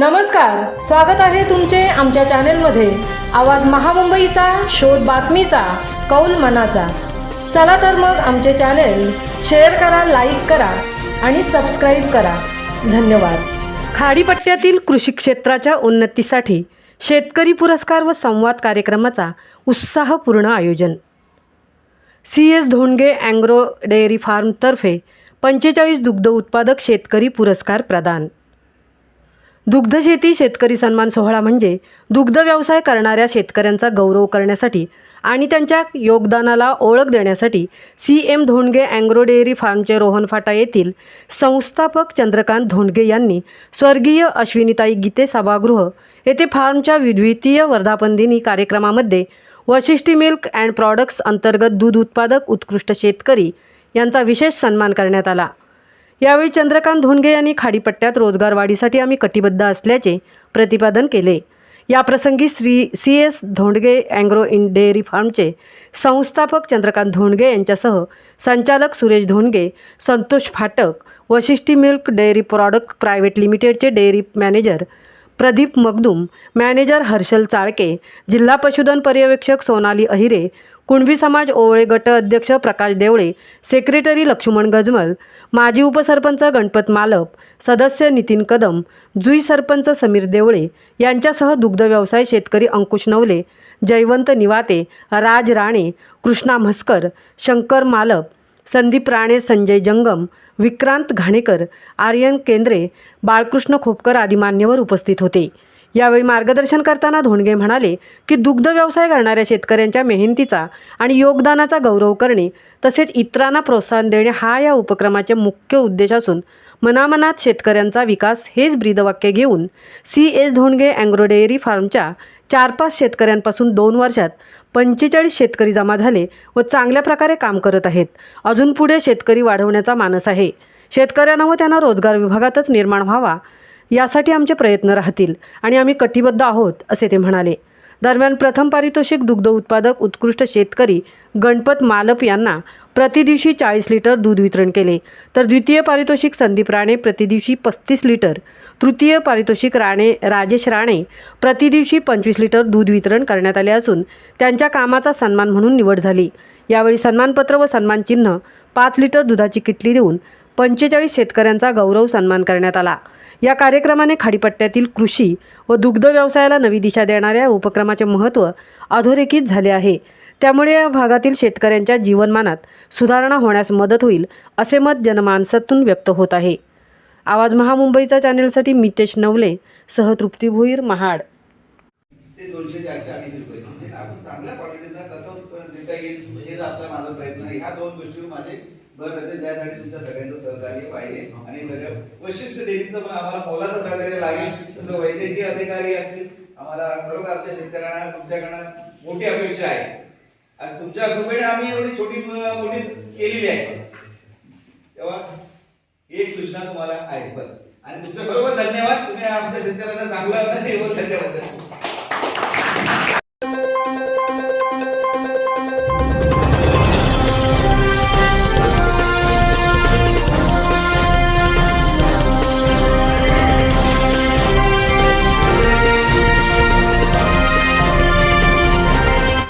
नमस्कार स्वागत आहे तुमचे आमच्या चॅनेलमध्ये. आवाज महामुंबईचा शोध बातमीचा कौल मनाचा. चला तर मग आमचे चॅनेल शेअर करा लाईक करा आणि सबस्क्राईब करा. धन्यवाद. खाडीपट्ट्यातील कृषी क्षेत्राच्या उन्नतीसाठी शेतकरी पुरस्कार व संवाद कार्यक्रमाचा उत्साहपूर्ण आयोजन. C S Dhondge agro dairy फार्मतर्फे पंचेचाळीस दुग्ध उत्पादक शेतकरी पुरस्कार प्रदान. दुग्धशेती शेतकरी सन्मान सोहळा म्हणजे दुग्ध व्यवसाय करणाऱ्या शेतकऱ्यांचा गौरव करण्यासाठी आणि त्यांच्या योगदानाला ओळख देण्यासाठी C M Dhondge agro dairy फार्मचे Rohan Phata येथील संस्थापक चंद्रकांत धोंडगे यांनी स्वर्गीय अश्विनीताई गीते सभागृह येथे फार्मच्या विद्वितीय वर्धापनदिनी कार्यक्रमामध्ये वशिष्ठी मिल्क अँड प्रॉडक्ट्स अंतर्गत दूध उत्पादक उत्कृष्ट शेतकरी यांचा विशेष सन्मान करण्यात आला. यावेळी चंद्रकांत धोंडगे यांनी खाडीपट्ट्यात रोजगार वाढीसाठी आम्ही कटिबद्ध असल्याचे प्रतिपादन केले. याप्रसंगी Shri C S Dhondge agro in dairy फार्मचे संस्थापक चंद्रकांत धोंडगे यांच्यासह संचालक Suresh Dhondge Santosh Phatak Vashishthi milk dairy product private लिमिटेडचे dairy manager Pradeep Magdum manager Harshal Chalke जिल्हा पशुधन पर्यवेक्षक सोनाली अहिरे कुणबी समाज ओवळे गट अध्यक्ष प्रकाश देवळे सेक्रेटरी लक्ष्मण गजमल माजी उपसरपंच गणपत मालप सदस्य नितीन कदम जुई सरपंच समीर देवळे यांच्यासह दुग्ध व्यवसाय शेतकरी अंकुश नवले जयवंत निवाते राज राणे कृष्णा म्हस्कर शंकर मालप संदीप राणे संजय जंगम विक्रांत घाणेकर आर्यन केंद्रे बाळकृष्ण खोपकर आदी मान्यवर उपस्थित होते. यावेळी मार्गदर्शन करताना धोंडगे म्हणाले की दुग्ध व्यवसाय करणाऱ्या शेतकऱ्यांच्या मेहनतीचा आणि योगदानाचा गौरव करणे तसेच इतरांना प्रोत्साहन देणे हा या उपक्रमाचे मुख्य उद्देश असून मनामनात शेतकऱ्यांचा विकास हेच ब्रीदवाक्य घेऊन C. S. Dhondge agro dairy फार्मच्या चार पाच शेतकऱ्यांपासून दोन वर्षात पंचेचाळीस शेतकरी जमा झाले व चांगल्या प्रकारे काम करत आहेत. अजून पुढे शेतकरी वाढवण्याचा मानस आहे. शेतकऱ्यांना व त्यांना रोजगार विभागातच निर्माण व्हावा यासाठी आमचे प्रयत्न राहतील आणि आम्ही कटिबद्ध आहोत असे ते म्हणाले. दरम्यान प्रथम पारितोषिक दुग्ध उत्पादक उत्कृष्ट शेतकरी गणपत मालप यांना प्रतिदिवशी चाळीस लिटर दूध वितरण केले. तर द्वितीय पारितोषिक संदीप राणे प्रतिदिवशी पस्तीस लिटर तृतीय पारितोषिक राणे राजेश राणे प्रतिदिवशी पंचवीस लिटर दूध वितरण करण्यात आले असून त्यांच्या कामाचा सन्मान म्हणून निवड झाली. यावेळी सन्मानपत्र व सन्मानचिन्ह पाच लिटर दुधाची किटली देऊन पंचेचाळीस शेतकऱ्यांचा गौरव सन्मान करण्यात आला. या कार्यक्रमाने खाडीपट्ट्यातील कृषी व दुग्ध व्यवसायाला नवी दिशा देणाऱ्या उपक्रमाचे महत्त्व अधोरेखित झाले आहे. त्यामुळे या भागातील शेतकऱ्यांच्या जीवनमानात सुधारणा होण्यास मदत होईल असे मत जनमानसातून व्यक्त होत आहे. आवाज महामुंबईचा चॅनेलसाठी मितेश नवले सह तृप्ती भोईर महाड. ते दोनशे चारशे अडीच रुपये. आपण चांगल्या क्वालिटीचा कसं उत्पन्न देता येईल म्हणजे हेच आपला माझा प्रयत्न आहे ह्या दोन गोष्टीवर माझे भर राहते त्यासाठी तुमच्या सगळ्यांचं सहकार्य पाहिजे आणि सगळं वैशिष्ट्य देवीचं पण आम्हाला मोलाचं सहकार्य लागेल. तसं वैद्यकीय अधिकारी असतील आम्हाला खरोखर आपल्या शेतकऱ्यांना तुमच्याकडनं मोठी अपेक्षा आहे. आणि तुमच्या कृपेने आम्ही एवढी छोटी मोठी केलेली आहे. तेव्हा एक सूचना तुम्हाला आहे बस. आणि तुमच्या बरोबर धन्यवाद. तुम्ही आमच्या शेतकऱ्यांना चांगलं धन्यवाद.